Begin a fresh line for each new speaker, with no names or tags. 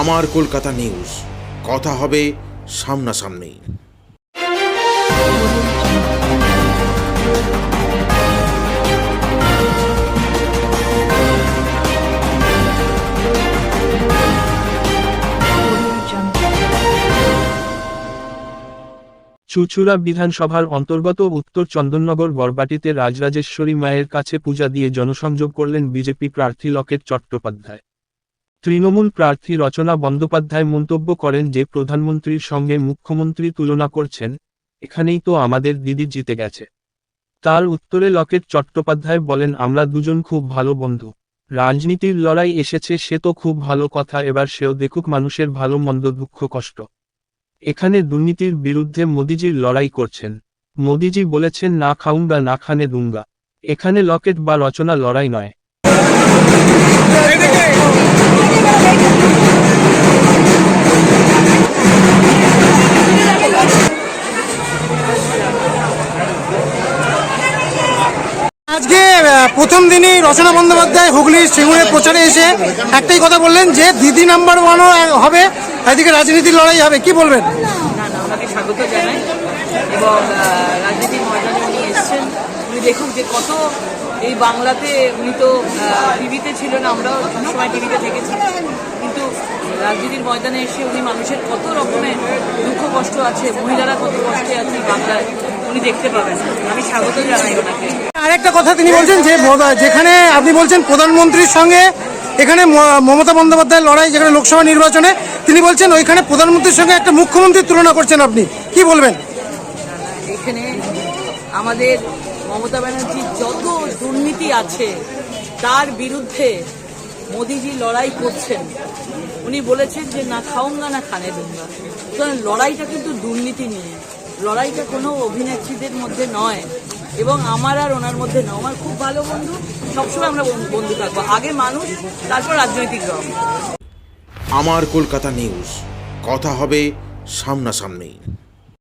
আমার কলকাতা নিউজ। কথা হবে সামনাসামনি।
চুচুড়া বিধানসভার অন্তর্গত উত্তর চন্দননগর বরবাটিতে রাজরাজেশ্বরী মায়ের কাছে পূজা দিয়ে জনসংযোগ করলেন বিজেপি প্রার্থী লকেট চট্টোপাধ্যায়। তৃণমূল প্রার্থী রচনা বন্দ্যোপাধ্যায় মন্তব্য করেন যে প্রধানমন্ত্রীর সঙ্গে মুখ্যমন্ত্রী তুলনা করছেন, এখানেই তো আমাদের দিদি জিতে গেছে। তার উত্তরে লকেট চট্টোপাধ্যায় বলেন, আমরা দুজন খুব ভালো বন্ধু। রাজনীতির লড়াই এসেছে, সে তো খুব ভালো কথা, এবার সেও দেখুক মানুষের ভালো, মন্দ, দুঃখ, কষ্ট। এখানে দুর্নীতির বিরুদ্ধে মোদিজির লড়াই করছেন। মোদিজি বলেছেন, না খাউঙ্গা, না খানে দুঙ্গা। এখানে লকেট বা রচনা লড়াই নয়।
আজকে প্রথম দিনই রচনা বন্দ্যোপাধ্যায় হুগলির সিঙ্গুরের প্রচারে এসে একটাই কথা বললেন যে দিদি নাম্বার ওয়ানও হবে, এদিকে রাজনীতির লড়াই হবে, কি বলবেন?
স্বাগত জানাই। এবং রাজনীতির এসছেন। দেখুন যে কত এই বাংলাতে উনি তো টিভিতে ছিল না আমরাও সময় টিভিতে থেকেছি। কিন্তু রাজনীতির ময়দানে এসে উনি মানুষের কত রকমের দুঃখ কষ্ট আছে মহিলারা কত কষ্টে আছে বাংলায় উনি দেখতে পাবেন। আমি স্বাগত জানাই ওনাকে।
আরেকটা কথা তিনি বলছেন যে যেখানে আপনি বলছেন প্রধানমন্ত্রীর সঙ্গে এখানে মমতা বন্দ্যোপাধ্যায়ের লড়াই যেখানে লোকসভা নির্বাচনে তিনি বলছেন ওইখানে প্রধানমন্ত্রীর সঙ্গে একটা মুখ্যমন্ত্রীর তুলনা করছেন আপনি। কি বলবেন?
এখানে আমাদের মমতা ব্যানার্জির যত দুর্নীতি আছে, তার বিরুদ্ধে মোদিজি লড়াই করছেন। উনি বলেছেন যে, না খাওঙ্গা, না খানে দুঙ্গা। সুতরাং লড়াইটা কিন্তু দুর্নীতি নিয়ে, লড়াইটা কোনো অভিনেত্রীদের মধ্যে নয় এবং আমার আর ওনার মধ্যে নয়। আমার খুব ভালো বন্ধু, সবসময় আমরা বন্ধু- থাকব। আগে মানুষ, তারপর রাজনৈতিক দল।
আমার কলকাতা নিউজ। কথা হবে সামনাসামনি